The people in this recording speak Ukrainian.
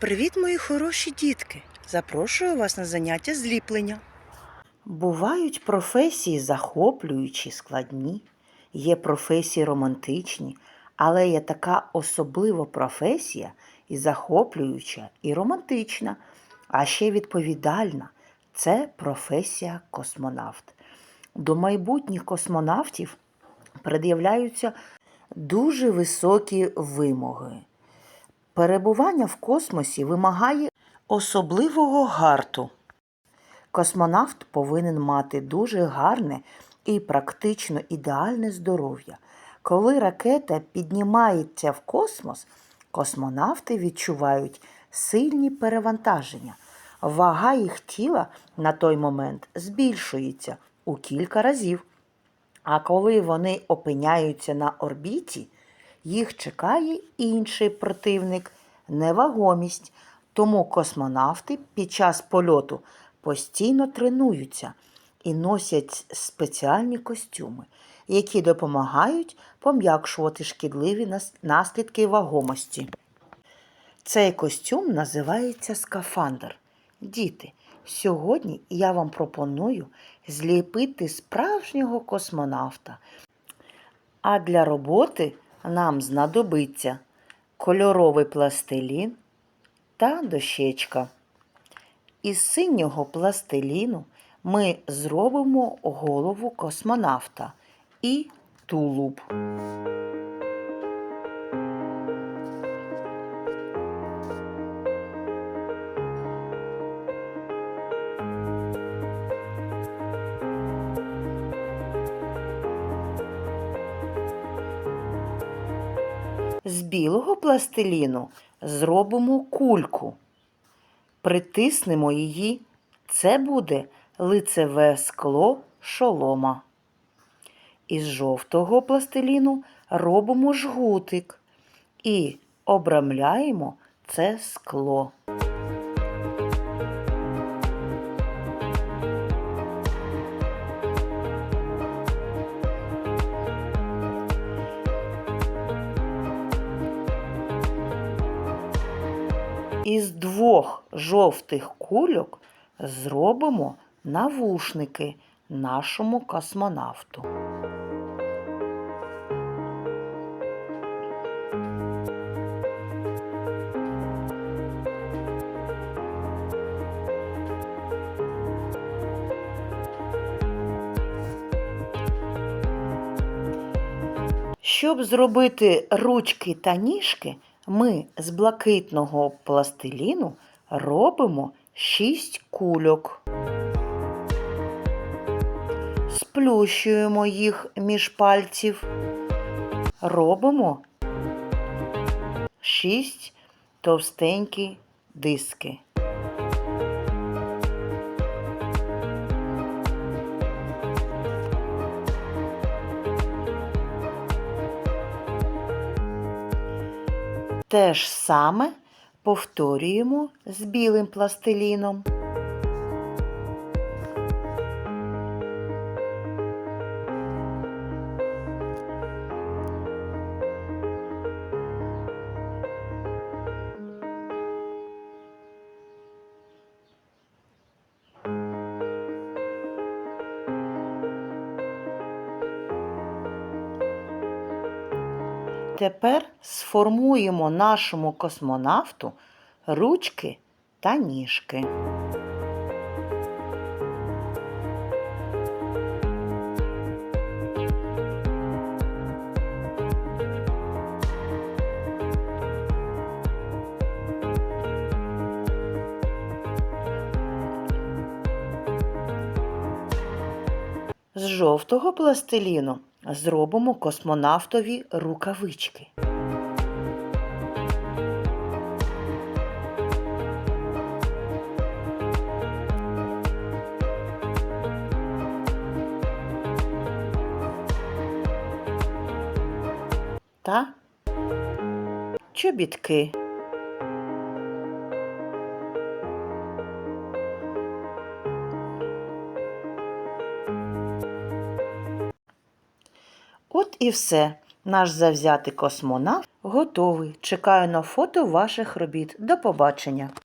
Привіт, мої хороші дітки! Запрошую вас на заняття зліплення. Бувають професії захоплюючі, складні, є професії романтичні, але є така особлива професія і захоплююча, і романтична, а ще відповідальна це професія космонавт. До майбутніх космонавтів пред'являються дуже високі вимоги. Перебування в космосі вимагає особливого гарту. Космонавт повинен мати дуже гарне і практично ідеальне здоров'я. Коли ракета піднімається в космос, космонавти відчувають сильні перевантаження. Вага їх тіла на той момент збільшується у кілька разів. А коли вони опиняються на орбіті, їх чекає інший противник невагомість. Тому космонавти під час польоту постійно тренуються і носять спеціальні костюми, які допомагають пом'якшувати шкідливі наслідки вагомості. Цей костюм називається скафандр. Діти, сьогодні я вам пропоную зліпити справжнього космонавта. А для роботи нам знадобиться кольоровий пластилін та дощечка. Із синього пластиліну ми зробимо голову космонавта і тулуб. З білого пластиліну зробимо кульку. Притиснемо її. Це буде лицеве скло шолома. Із жовтого пластиліну робимо жгутик і обрамляємо це скло. Із двох жовтих кульок зробимо навушники нашому космонавту. Щоб зробити ручки та ніжки, ми з блакитного пластиліну робимо 6 кульок. Сплющуємо їх між пальців. Робимо 6 товстенькі диски. Те ж саме повторюємо з білим пластиліном. Тепер сформуємо нашому космонавту ручки та ніжки. З жовтого пластиліну зробимо космонавтові рукавички. Та чобітки. От і все. Наш завзятий космонавт Готовий. Чекаю на фото ваших робіт. До побачення.